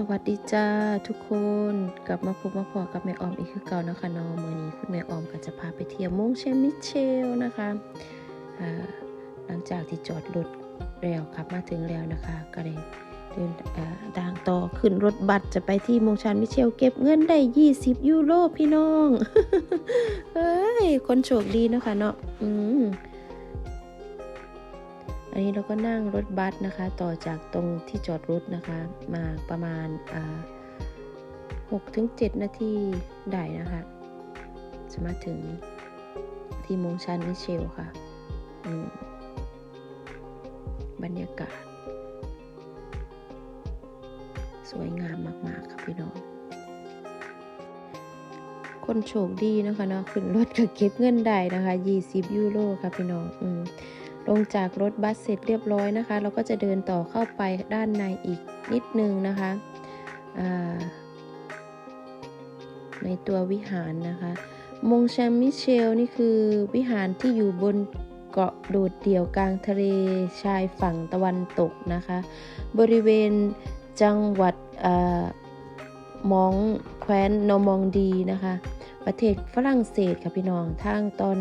สวัสดีจ้าทุกคนกลับมาพบมาพอกับแม่ออมอีกคือเก่านะคะนอเมื่อนี้คุณแม่ออมก็จะพาไปเที่ยวมงเชมิเชลนะคะหลังจากที่จอดรถแล้วขับมาถึงแล้วนะคะ ก็เลยเดินอ่างต่อขึ้นรถบัสจะไปที่มงชันมิเชลเก็บเงินได้ 20 ยูโรพี่น้องเฮ้ยคนโชคดีนะคะเนาะอืม อันนี้เราก็นั่งรถบัสนะคะ ต่อจากตรงที่จอดรถนะคะ มาประมาณหกถึงเจ็ดนาทีได้นะคะจะมาถึงที่มงชันมิเชลค่ะบรรยากาศ สวยงามมากๆค่ะพี่น้อง คนโชคดีนะคะเนาะขึ้นรถก็เก็บเงินได้นะคะ 20 ยูโรค่ะพี่น้อง อืม ลงจากรถบัสเสร็จเรียบร้อยนะคะ เราก็จะเดินต่อเข้าไปด้านในอีกนิดนึงนะคะในตัววิหารนะคะมงแชมมิเชลนี่คือวิหารที่อยู่บนเกาะโดดเดี่ยวกลางทะเลชายฝั่งตะวันตกนะคะ บริเวณจังหวัดมองแคว้นโนมองดีนะคะ ประเทศฝรั่งเศสค่ะพี่น้องทางตอน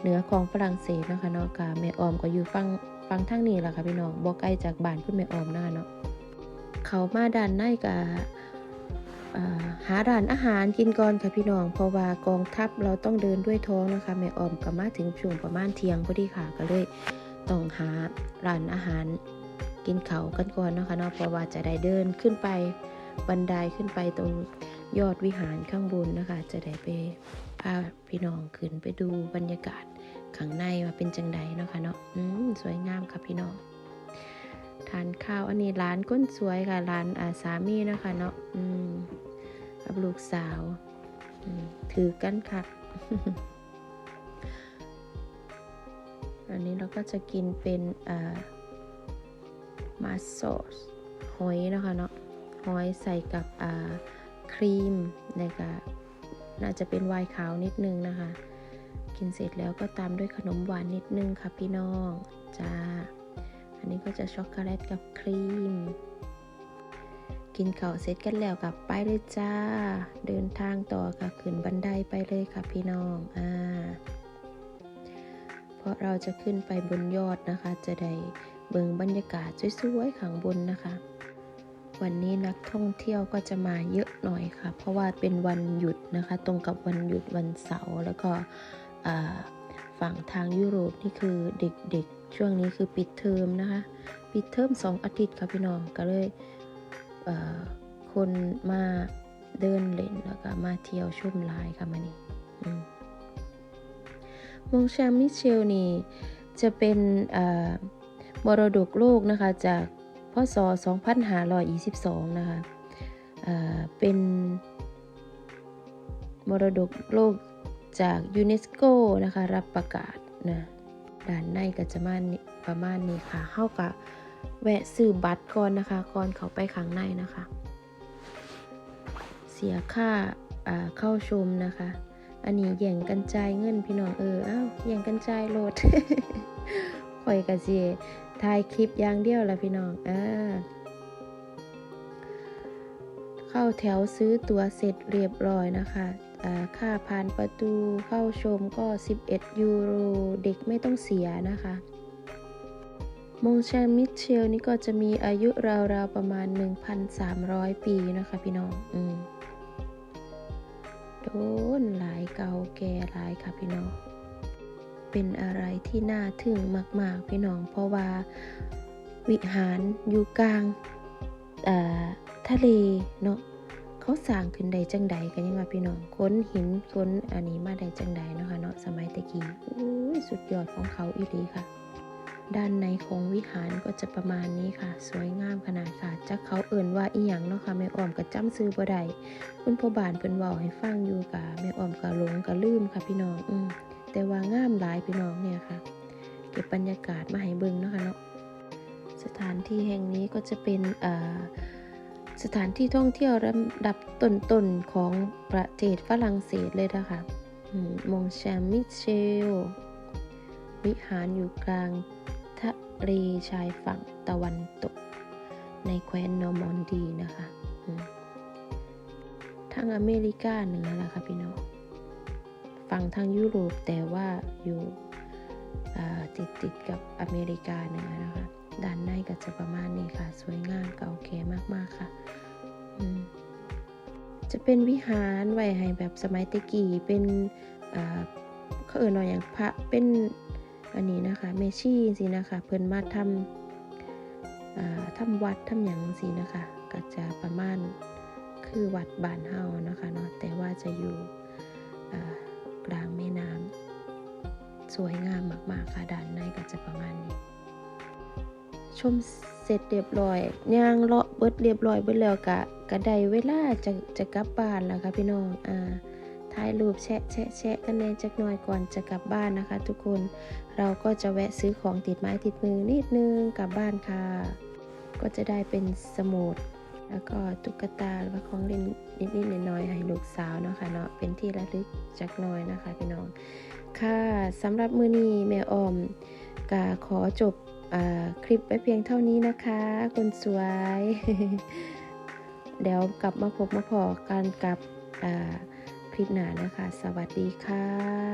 เหนือของฝรั่งเศสนะคะเนาะกะแม่ออมก็อยู่ฟังฟังทางนี้แหละค่ะพี่น้องบ่ไกลจากบ้านคุณแม่ออมนะคะเนาะเขามาด้านในกะหาร้านอาหารกินก่อนค่ะพี่น้อง เพราะว่ากองทัพเราต้องเดินด้วยท้องนะคะแม่ออมก็มาถึงช่วงประมาณเที่ยงพอดีค่ะก็เลยต้องหาร้านอาหารกินเขากันก่อนนะคะเนาะเพราะว่าจะได้เดินขึ้นไปบันไดขึ้นไปตรงยอดวิหารข้างบนนะคะ จะได้ไป พาพี่น้องขึ้นไปดูบรรยากาศข้างในว่าเป็นจังใดเนาะค่ะเนาะอืมสวยงามค่ะพี่น้องทานข้าวอันนี้ร้านก้นสวยค่ะร้านอาสามีนะคะเนาะอืมกับลูกสาวถือกันค่ะอันนี้เราก็จะกินเป็นมาสอสหอยนะคะเนาะหอยใส่กับครีมนะคะ น่าจะเป็นไวน์ขาวนิดนึงนะคะ กินเสร็จแล้วก็ตามด้วยขนมหวานนิดนึงค่ะพี่น้องจ้า อันนี้ก็จะช็อกโกแลตกับครีม กินข้าเสร็จกันแล้วกับไปเลยจ้า เดินทางต่อกับขึ้นบันไดไปเลยค่ะพี่น้องอ่าเพราะเราจะขึ้นไปบนยอดนะคะ จะได้เบิ่งบรรยากาศสวยๆข้างบนนะคะ วันนี้นักท่องเที่ยวก็จะมาเยอะหน่อยค่ะ เพราะว่าเป็นวันหยุดนะคะ ตรงกับวันหยุดวันเสาร์แล้วก็ฝั่งทางยุโรปนี่คือเด็กๆ ช่วงนี้คือปิดเทอมนะคะ ปิดเทอมสองอาทิตย์ค่ะพี่น้องก็เลยคนมาเดินเล่นแล้วก็มาเที่ยวชุมลายค่ะมานี่มงชามิเชลนี่จะเป็นมรดกโลกนะคะจาก ศ 2522 นะคะเป็นมรดกโลกจากยูเนสโกนะคะ รับประกาศนะด้านในก็จะมาประมาณนี้ค่ะเข้ากับแวะซื้อบัตรก่อนนะคะ ก่อนเขาไปข้างในนะคะ เสียค่าเข้าชมนะคะ อันนี้แย่งกันจ่ายเงินพี่น้องเอออ้าวแย่งกันจ่ายโหลดข่อยกะเสีย ถ่ายคลิปอย่างเดียวละพี่น้องเออเข้าแถวซื้อตั๋วเสร็จเรียบร้อยนะคะค่าผ่านประตูเข้าชมก็ 11 ยูโร เด็กไม่ต้องเสียนะคะมงชนมิเชลนี่ก็จะมีอายุราวๆประมาณ 1,300 ปีนะคะพี่น้อง อืมโดนหลายเก่าแก่หลายค่ะพี่น้อง เป็นอะไรที่น่าทึ่งมาก ๆ พี่น้อง เพราะว่าวิหารอยู่กลางทะเลเนาะเขาสร้างขึ้นได้จังใดกันยังว่าพี่น้องค้นหินค้นอันนี้มาได้จังใดเนาะค่ะเนาะสมัยตะกี้อุ้ยสุดยอดของเขาอีหลีค่ะ ด้านในของวิหารก็จะประมาณนี้ค่ะ สวยงามขนาดค่ะจักเขาเอิ่นว่าอีหยังเนาะค่ะแม่อ้อมก็จำซื้อบ่ได้คุณพ่อบานเพิ่นเว้าให้ฟังอยู่กะแม่อ้อมก็หลงก็ลืมค่ะพี่น้องอืม แต่ว่างามหลายพี่น้องเนี่ยค่ะ เก็บบรรยากาศมาให้เบิ่งเนาะค่ะเนาะสถานที่แห่งนี้ก็จะเป็นสถานที่ท่องเที่ยวระดับต้นๆของประเทศฝรั่งเศสเลยนะคะมองแชมมิเชล วิหารอยู่กลางทะเลชายฝั่งตะวันตก ในแคว้นนอร์มอนดีนะคะทางอเมริกาเหนือล่ะค่ะพี่น้อง ฝั่งทางยุโรปแต่ว่าอยู่ติดติดกับอเมริกาเหนือนะคะด้านในก็จะประมาณนี้ค่ะ สวยงามเก่าแก่มากๆค่ะ จะเป็นวิหารไว้ให้แบบสมัยตะกี้เป็นเขาเอ่ยหน่อยอย่างพระเป็นอันนี้นะคะเมชี่สินะคะ เพิ่นมาทำทำวัดทำอย่างสินะคะ ก็จะประมาณคือวัดบ้านเฮานะคะเนาะแต่ว่าจะอยู่ กลางแม่น้ำสวยงามมาก ๆ ค่ะด้านในก็จะประมาณนี้ ชมเสร็จเรียบร้อยย่างเลาะเบิดเรียบร้อยเบิดแล้วกะกะได้เวลาจะจะกลับบ้านแล้วค่ะพี่น้องอ่าถ่ายรูปแชะแชะแชะกันแน่จักหน่อยก่อนจะกลับบ้านนะคะ ทุกคนเราก็จะแวะซื้อของติดไม้ติดมือนิดนึงกลับบ้านค่ะ ก็จะได้เป็นสมุด แล้วก็ตุ๊กตาหรือว่าของเล่นนิดๆหน่อยๆให้ลูกสาวเนาะค่ะเนาะเป็นที่ระลึกจักน่อยนะคะพี่น้องค่ะสำหรับมือนี้แม่ออมกาขอจบคลิปไว้เพียงเท่านี้นะคะคนสวย เดี๋ยวกลับมาพบมาพอกันกับคลิปหน้านะคะ สวัสดีค่ะ